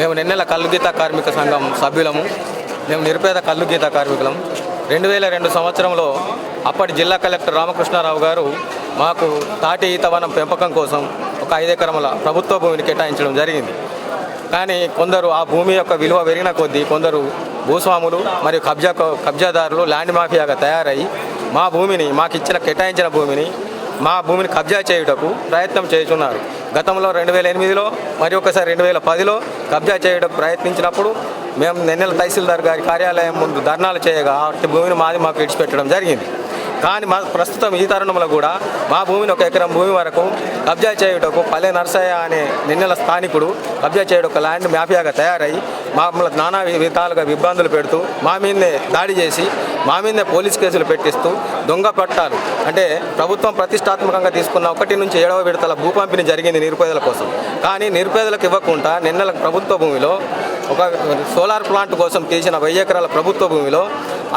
మేము నిన్నెల కల్లుగీత కార్మిక సంఘం సభ్యులము. మేము నిరుపేద కల్లుగీత కార్మికులం రెండు వేల రెండు సంవత్సరంలో అప్పటి జిల్లా కలెక్టర్ రామకృష్ణారావు గారు మాకు తాటి ఈతవనం పెంపకం కోసం ఒక ఐదు ఎకరముల ప్రభుత్వ భూమిని కేటాయించడం జరిగింది. కానీ కొందరు ఆ భూమి యొక్క విలువ పెరిగిన కొద్దీ కొందరు భూస్వాములు మరియు కబ్జా కబ్జాదారులు ల్యాండ్ మాఫియాగా తయారై మా భూమిని మాకు ఇచ్చిన కేటాయించిన భూమిని మా భూమిని కబ్జా చేయుటకు ప్రయత్నం చేస్తున్నారు. గతంలో రెండు వేల ఎనిమిదిలో మరి ఒకసారి రెండు వేల పదిలో కబ్జా చేయడం ప్రయత్నించినప్పుడు మేము నెన్నెల తహసీల్దార్ గారి కార్యాలయం ముందు ధర్నాలు చేయగా అట్టి భూమిని మాది మాకు విడిచిపెట్టడం జరిగింది. కానీ మా ప్రస్తుతం ఈ తరుణంలో కూడా మా భూమిని ఒక ఎకరం భూమి వరకు కబ్జా చేయుటకు పల్లె నర్సయ్య అనే నిన్నెల స్థానికుడు కబ్జా చేయడం ఒక ల్యాండ్ మాఫియాగా తయారై మమ్మల్ని నానా విధాలుగా ఇబ్బందులు పెడుతూ మా మీదనే దాడి చేసి మా మీదనే పోలీస్ కేసులు పెట్టిస్తూ దొంగ పట్టాలు. అంటే ప్రభుత్వం ప్రతిష్టాత్మకంగా తీసుకున్న ఒకటి నుంచి ఏడవ విడతల భూ పంపిణీ జరిగింది నిరుపేదల కోసం. కానీ నిరుపేదలకు ఇవ్వకుండా నిన్న ప్రభుత్వ భూమిలో ఒక సోలార్ ప్లాంట్ కోసం తీసిన వెయ్యి ఎకరాల ప్రభుత్వ భూమిలో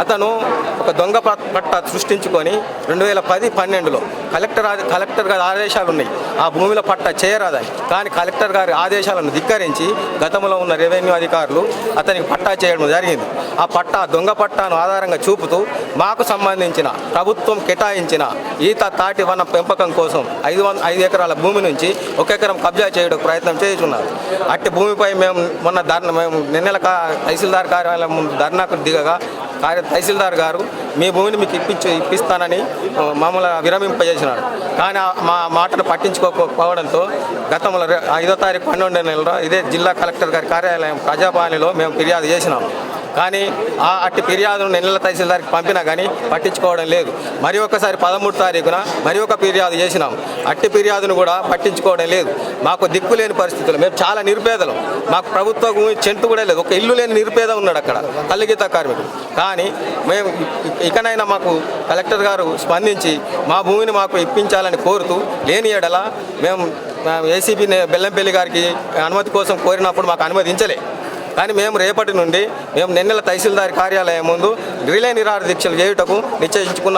అతను ఒక దొంగ పట్ట సృష్టించుకొని రెండు వేల పది పన్నెండులో కలెక్టర్ కలెక్టర్ గారి ఆదేశాలు ఉన్నాయి. ఆ భూమిలో పట్ట చేయరాదని కానీ కలెక్టర్ గారి ఆదేశాలను ధిక్కరించి గతంలో ఉన్న రెవెన్యూ అధికారులు అతనికి పట్టా చేయడం జరిగింది. ఆ పట్టా దొంగ పట్టాను ఆధారంగా చూపుతూ మాకు సంబంధించిన ప్రభుత్వం కేటాయించిన ఈత తాటి వన పెంపకం కోసం ఐదు వంద ఐదు ఎకరాల భూమి నుంచి ఒక ఎకరం కబ్జా చేయడానికి ప్రయత్నం చేస్తున్నారు. అట్టి భూమిపై మేము మొన్న ధర్నా మేము నిన్నెల తహసీల్దార్ కార్యాలయం ముందు ధర్నాకు దిగగా తహసీల్దార్ గారు మీ భూమిని మీకు ఇప్పించి ఇప్పిస్తానని మమ్మల్ని విరమింపజేసినారు. కానీ మా మాటను పట్టించుకోకపోవడంతో గతంలో ఐదో తారీఖు పన్నెండో నెలలో ఇదే జిల్లా కలెక్టర్ గారి కార్యాలయం ప్రజాపాలనలో మేము ఫిర్యాదు చేసినాము కానీ ఆ అట్టి ఫిర్యాదును నెలల తహసీల్దార్కి పంపినా కానీ పట్టించుకోవడం లేదు. మరి ఒకసారి పదమూడు తారీఖున మరి ఒక ఫిర్యాదు చేసినాం. అట్టి ఫిర్యాదును కూడా పట్టించుకోవడం లేదు. మాకు దిక్కు లేని పరిస్థితులు. మేము చాలా నిరుపేదలు మాకు ప్రభుత్వ భూమి చెంటు కూడా లేదు. ఒక ఇల్లు లేని నిరుపేద ఉన్నాడు అక్కడ కల్లిగీత కార్మికుడు. కానీ మేము ఇకనైనా మాకు కలెక్టర్ గారు స్పందించి మా భూమిని మాకు ఇప్పించాలని కోరుతూ లేని ఎడల మేము ఏసీబీ బెల్లంపల్లి గారికి అనుమతి కోసం కోరినప్పుడు మాకు అనుమతించలే. కానీ మేము రేపటి నుండి మేము నిన్నెల తహసీల్దార్ కార్యాలయం ముందు రిలే నిరాహార దీక్షలు చేయుటకు నిశ్చయించుకున్నాం.